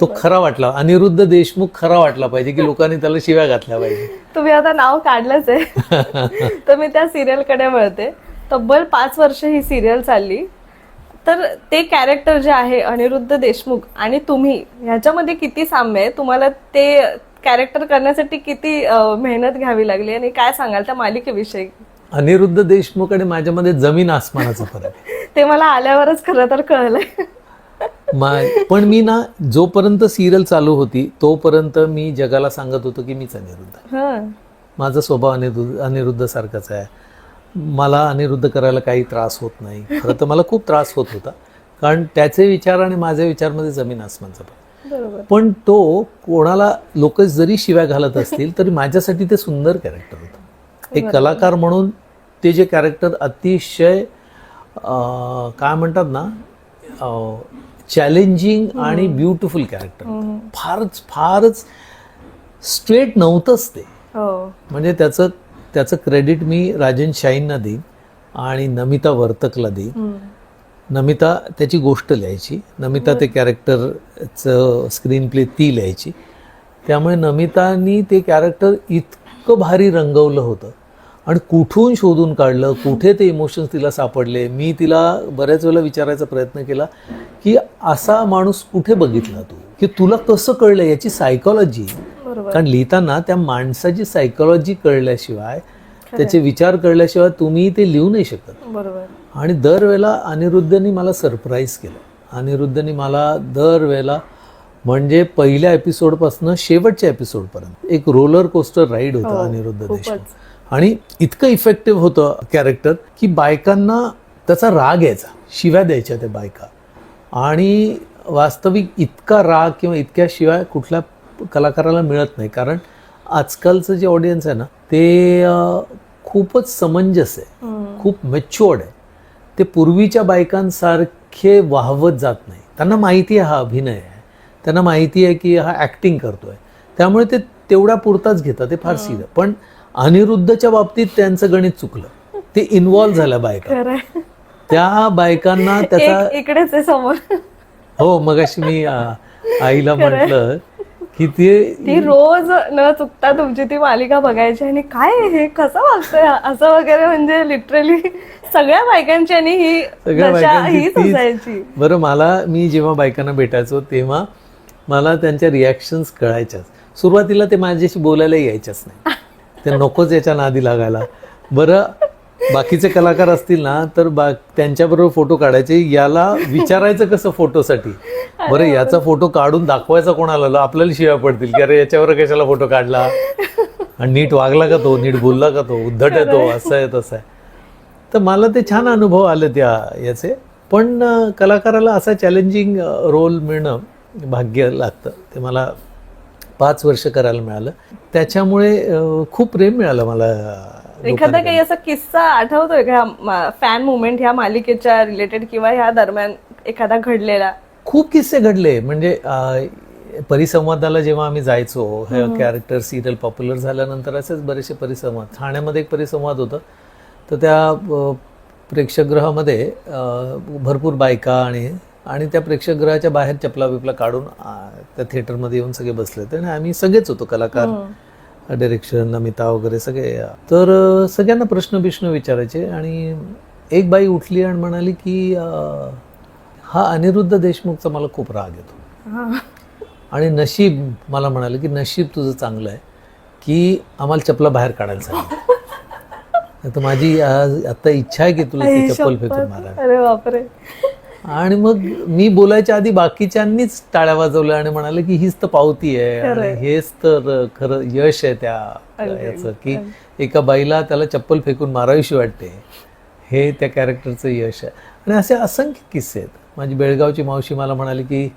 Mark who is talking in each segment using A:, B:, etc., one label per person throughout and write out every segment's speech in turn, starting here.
A: तो खरा वाटला. अनिरुद्ध देशमुख खरा वाटला पाहिजे की लोकांनी त्याला शिव्या घातल्या पाहिजे.
B: तुम्ही आता नाव काढलंच आहे. तर मी त्या सिरियलकडे वळते. तब्बल पाच वर्ष ही सिरियल चालली. तर ते कॅरेक्टर जे आहे अनिरुद्ध देशमुख आणि तुम्ही ह्याच्यामध्ये किती साम्य आहे? तुम्हाला ते कॅरेक्टर करण्यासाठी किती मेहनत घ्यावी लागली? आणि काय सांगाल त्या मालिकेविषयी?
A: अनिरुद्ध देशमुख आणि माझ्यामध्ये जमीन आसमानाचा फरक
B: ते मला आल्यावरच खरं तर कळलंय.
A: मा- पण मी ना जोपर्यंत सिरियल चालू होती तोपर्यंत मी जगाला सांगत होतो की मीच अनिरुद्ध. आहे.
B: हं.
A: माझा स्वभाव अनिरुद्ध अनिरुद्ध सारखाच आहे. मला अनिरुद्ध करायला काही त्रास होत नाही. खरं तर मला खूप त्रास होत होता. कारण त्याचे विचार आणि माझ्या विचारमध्ये जमीन आसमानचा
B: बरोबर.
A: पण तो कोणाला लोक जरी शिव्या घालत असतील तरी माझ्यासाठी ते सुंदर कॅरेक्टर होतं. एक कलाकार म्हणून ते जे कॅरेक्टर अतिशय काय म्हणतात ना चॅलेंजिंग आणि ब्युटिफुल कॅरेक्टर. फारच फारच स्ट्रेट नव्हतंच ते.
B: हो.
A: म्हणजे त्याचं त्याचं क्रेडिट मी राजन शाहींना देईन आणि नमिता वर्तकला देईन. नमिता त्याची गोष्ट लिहायची. नमिता ते कॅरेक्टरचं स्क्रीन प्ले ती लिहायची. त्यामुळे नमितानी ते कॅरेक्टर इतकं भारी रंगवलं होतं. आणि कुठून शोधून काढलं कुठे ते इमोशन्स तिला सापडले? मी तिला बऱ्याच वेळेला विचारायचा प्रयत्न केला की असा माणूस कुठे बघितला तू? की तुला कसं कळलं? याची सायकॉलॉजी कारण लिहिताना त्या माणसाची सायकॉलॉजी कळल्याशिवाय त्याचे विचार कळल्याशिवाय तुम्ही ते लिहू नाही शकत. आणि दरवेळेला अनिरुद्धनी मला सरप्राईज केलं. अनिरुद्धनी मला दरवेळेला म्हणजे पहिल्या एपिसोडपासून शेवटच्या एपिसोडपर्यंत एक रोलर कोस्टर राईड होतं
B: हो,
A: अनिरुद्ध. देशमुख. आणि इतकं इफेक्टिव्ह होतं कॅरेक्टर की बायकांना त्याचा राग यायचा. शिव्या द्यायच्या त्या बायका. आणि वास्तविक इतका राग किंवा इतक्या शिवाय कुठल्या कलाकाराला मिळत नाही. कारण आजकालचं जे ऑडियन्स आहे ना ते खूपच समंजस आहे. खूप मेच्युअर्ड आहे. ते पूर्वीच्या बायकांसारखे वाहवत जात नाही. त्यांना माहिती आहे हा अभिनय आहे. त्यांना माहिती आहे की हा ॲक्टिंग करतोय. त्यामुळे ते तेवढ्या पुरताच घेतात. ते फार सिरियस पण अनिरुद्धच्या बाबतीत त्यांचं गणित चुकलं. ते इन्व्हॉल्व्ह झाल्या बायका. त्या बायकांना त्याचा
B: इकडेच समोर.
A: हो मगाशी मी आ, आईला म्हटलं की ते
B: ती रोज न चुकता तुमची ती मालिका बघायची आणि काय हे? कसं वागतोय? असं वगैरे म्हणजे लिटरली सगळ्या बायकांची आणि ही
A: सगळ्या बरं मला मी जेव्हा बायकांना भेटायचो तेव्हा मला त्यांच्या रिॲक्शन्स कळायच्याच. सुरुवातीला ते माझ्याशी बोलायला यायच्याच नाही. ते नकोच याच्या नादी लागायला. बरं बाकीचे कलाकार असतील ना तर बा त्यांच्याबरोबर फोटो काढायचे. याला विचारायचं कसं फोटोसाठी? बरं याचा फोटो काढून दाखवायचा कोणाला? ला? आपल्याला शिव्या पडतील की अरे याच्यावर कशाला फोटो काढला? आणि नीट वागला का तो? नीट बोलला का तो? उद्धट आहे तो? असं आहे तसं आहे. तर मला ते छान अनुभव आले त्या याचे. पण कलाकाराला असा चॅलेंजिंग रोल मिळणं भाग्य लागतं. ते मला पाच वर्ष करायला मिळालं. त्याच्यामुळे खूप प्रेम मिळालं मला
B: एखादा काही असा किस्सा आठवतोय का? फॅन मुवमेंट ह्या मालिकेच्या रिलेटेड किंवा ह्या दरम्यान एखादा घडलेला?
A: खूप किस्से घडले. म्हणजे परिसंवादाला जेव्हा आम्ही जायचो कॅरेक्टर सिरियल पॉप्युलर झाल्यानंतर असेच बरेचसे परिसंवाद. ठाण्यामध्ये एक परिसंवाद होतं. तर त्या प्रेक्षकगृहामध्ये भरपूर बायका आणि आणि त्या प्रेक्षकगृहाच्या बाहेर चपला बिपला काढून त्या थिएटरमध्ये येऊन सगळे बसले होते आणि आम्ही सगळेच होतो कलाकार डिरेक्शन नमिता वगैरे सगळे. तर सगळ्यांना प्रश्न बिश्न विचारायचे आणि एक बाई उठली आणि म्हणाली की हा अनिरुद्ध देशमुखचा मला खूप राग येतो. आणि नशीब मला म्हणाले की नशीब तुझं चांगलं आहे की आम्हाला चपला बाहेर काढायला सांगितलं तर माझी आज आता इच्छा आहे की तुला ती चप्पल. फेकून मारा आणि मग मी बोलायच्या आधी बाकीच्यांनीच टाळ्या वाजवल्या आणि म्हणाले की हीच तर पावती आहे हेच तर खरं यश आहे त्या याचं की एका बाईला त्याला चप्पल फेकून मारावीशी वाटते. हे त्या कॅरेक्टरचं यश आहे. आणि असे असंख्य किस्से आहेत. माझी बेळगावची मावशी मला म्हणाली की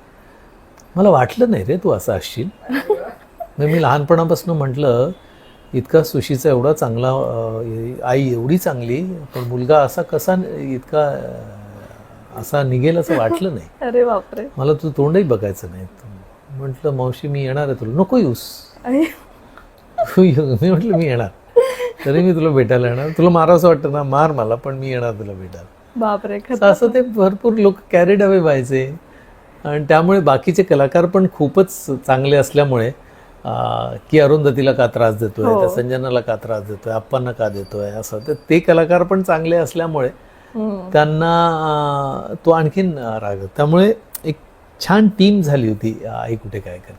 A: मला वाटलं नाही रे तू असं असशील. मग मी लहानपणापासून म्हटलं इतका सुशीचा एवढा चांगला आई एवढी चांगली पण मुलगा असा कसा इतका असा निघेल असं वाटलं नाही.
B: अरे बापरे.
A: मला तू तोंडही बघायचं नाही. म्हटलं मावशी मी येणार आहे तुला. नको येऊस. मी म्हटलं मी येणार. तरी मी तुला भेटायला येणार. तुला मारावंसं वाटतं ना मार मला पण मी येणार तुला भेटायला.
B: बापरे
A: असं ते भरपूर लोक कॅरेड अवे व्हायचे. आणि त्यामुळे बाकीचे कलाकार पण खूपच चांगले असल्यामुळे की अरुंधतीला का त्रास देतोय
B: हो.
A: त्या संजनाला का त्रास देतोय आप्पांना का देतोय असं. तर ते कलाकार पण चांगले असल्यामुळे त्यांना तो आणखीन राग. त्यामुळे एक छान टीम झाली होती आई कुठे काय करत.